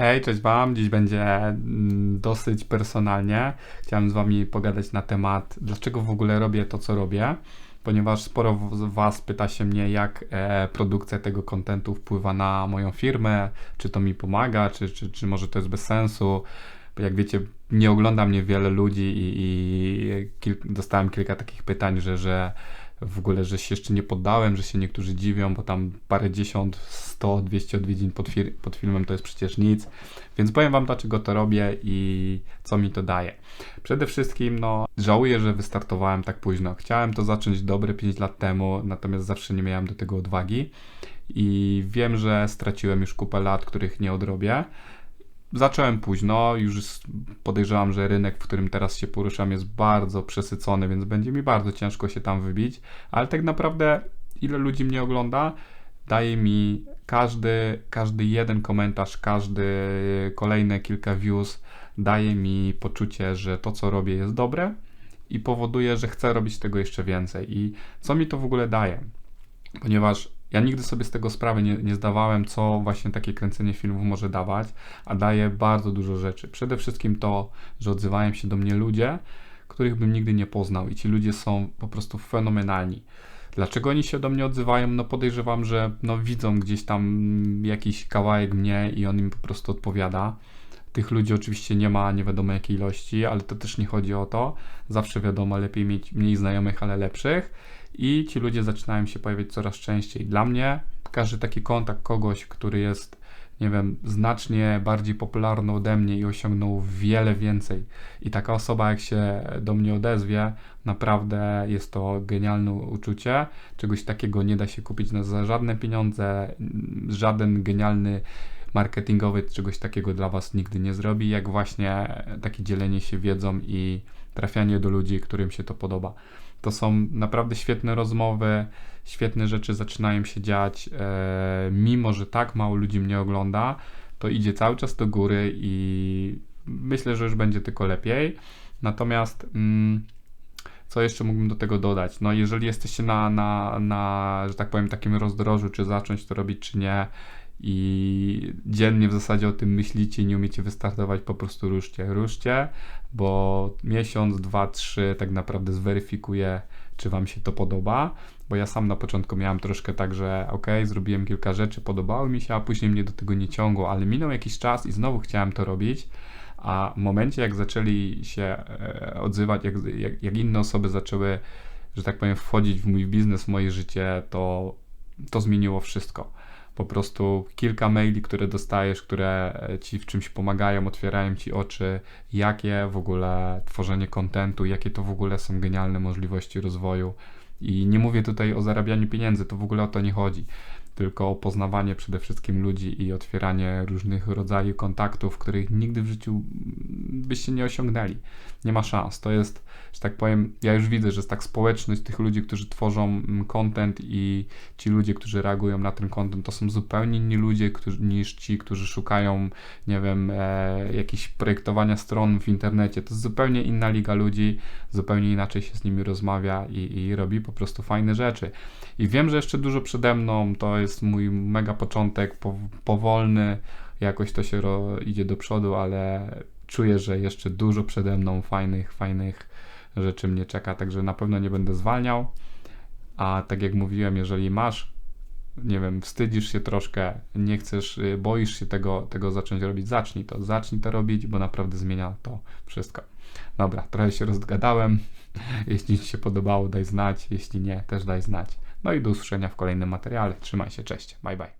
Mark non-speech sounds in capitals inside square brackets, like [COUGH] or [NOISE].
Hej, cześć Wam. Dziś będzie mm, dosyć personalnie. Chciałem z Wami pogadać na temat, dlaczego w ogóle robię to, co robię, ponieważ sporo z Was pyta się mnie, jak e, produkcja tego kontentu wpływa na moją firmę, czy to mi pomaga, czy, czy, czy może to jest bez sensu. Jak wiecie, nie ogląda mnie wiele ludzi i, i dostałem kilka takich pytań, że, że w ogóle, że się jeszcze nie poddałem, że się niektórzy dziwią, bo tam parę dziesiąt, 100, 200 odwiedzin pod, fir- pod filmem to jest przecież nic. Więc powiem Wam, dlaczego to robię i co mi to daje. Przede wszystkim, no, żałuję, że wystartowałem tak późno. Chciałem to zacząć dobre 5 lat temu, natomiast zawsze nie miałem do tego odwagi i wiem, że straciłem już kupę lat, których nie odrobię. Zacząłem późno, już podejrzewam, że rynek, w którym teraz się poruszam, jest bardzo przesycony, więc będzie mi bardzo ciężko się tam wybić, ale tak naprawdę ile ludzi mnie ogląda, daje mi każdy, każdy jeden komentarz, każdy kolejne kilka views, daje mi poczucie, że to co robię jest dobre i powoduje, że chcę robić tego jeszcze więcej. I co mi to w ogóle daje? Ponieważ ja nigdy sobie z tego sprawy nie, nie zdawałem, co właśnie takie kręcenie filmów może dawać, a daje bardzo dużo rzeczy. Przede wszystkim to, że odzywają się do mnie ludzie, których bym nigdy nie poznał i ci ludzie są po prostu fenomenalni. Dlaczego oni się do mnie odzywają? No podejrzewam, że no, widzą gdzieś tam jakiś kawałek mnie i on im po prostu odpowiada. Tych ludzi oczywiście nie ma nie wiadomo jakiej ilości, ale to też nie chodzi o to. Zawsze wiadomo, lepiej mieć mniej znajomych, ale lepszych. I ci ludzie zaczynają się pojawiać coraz częściej. Dla mnie każdy taki kontakt kogoś, który jest, nie wiem, znacznie bardziej popularny ode mnie i osiągnął wiele więcej. I taka osoba, jak się do mnie odezwie, naprawdę jest to genialne uczucie. Czegoś takiego nie da się kupić za żadne pieniądze, żaden genialny marketingowy czegoś takiego dla Was nigdy nie zrobi, jak właśnie takie dzielenie się wiedzą i trafianie do ludzi, którym się to podoba. To są naprawdę świetne rozmowy, świetne rzeczy zaczynają się dziać. E, mimo, że tak mało ludzi mnie ogląda, to idzie cały czas do góry i myślę, że już będzie tylko lepiej. Natomiast. Mm, co jeszcze mógłbym do tego dodać? No, jeżeli jesteście na, na, na, że tak powiem, takim rozdrożu, czy zacząć to robić, czy nie, i dziennie w zasadzie o tym myślicie nie umiecie wystartować, po prostu ruszcie, ruszcie, bo miesiąc, dwa, trzy tak naprawdę zweryfikuje, czy Wam się to podoba, bo ja sam na początku miałem troszkę tak, że ok, zrobiłem kilka rzeczy, podobały mi się, a później mnie do tego nie ciągło, ale minął jakiś czas i znowu chciałem to robić, a w momencie jak zaczęli się e, odzywać, jak, jak, jak inne osoby zaczęły, że tak powiem, wchodzić w mój biznes, w moje życie, to to zmieniło wszystko po prostu kilka maili, które dostajesz, które ci w czymś pomagają, otwierają ci oczy, jakie w ogóle tworzenie kontentu, jakie to w ogóle są genialne możliwości rozwoju. I nie mówię tutaj o zarabianiu pieniędzy, to w ogóle o to nie chodzi tylko poznawanie przede wszystkim ludzi i otwieranie różnych rodzajów kontaktów, których nigdy w życiu byście nie osiągnęli. Nie ma szans. To jest, że tak powiem, ja już widzę, że jest tak społeczność tych ludzi, którzy tworzą mm, content i ci ludzie, którzy reagują na ten content, to są zupełnie inni ludzie którzy, niż ci, którzy szukają, nie wiem, e, jakichś projektowania stron w internecie. To jest zupełnie inna liga ludzi, zupełnie inaczej się z nimi rozmawia i, i robi po prostu fajne rzeczy. I wiem, że jeszcze dużo przede mną, to jest mój mega początek, powolny, jakoś to się ro, idzie do przodu, ale czuję, że jeszcze dużo przede mną fajnych, fajnych rzeczy mnie czeka, także na pewno nie będę zwalniał. A tak jak mówiłem, jeżeli masz, nie wiem, wstydzisz się troszkę, nie chcesz, y, boisz się tego, tego zacząć robić, zacznij to, zacznij to robić, bo naprawdę zmienia to wszystko. Dobra, trochę się rozgadałem. [LAUGHS] Jeśli Ci się podobało, daj znać, jeśli nie, też daj znać. No i do usłyszenia w kolejnym materiale. Trzymaj się, cześć, bye bye.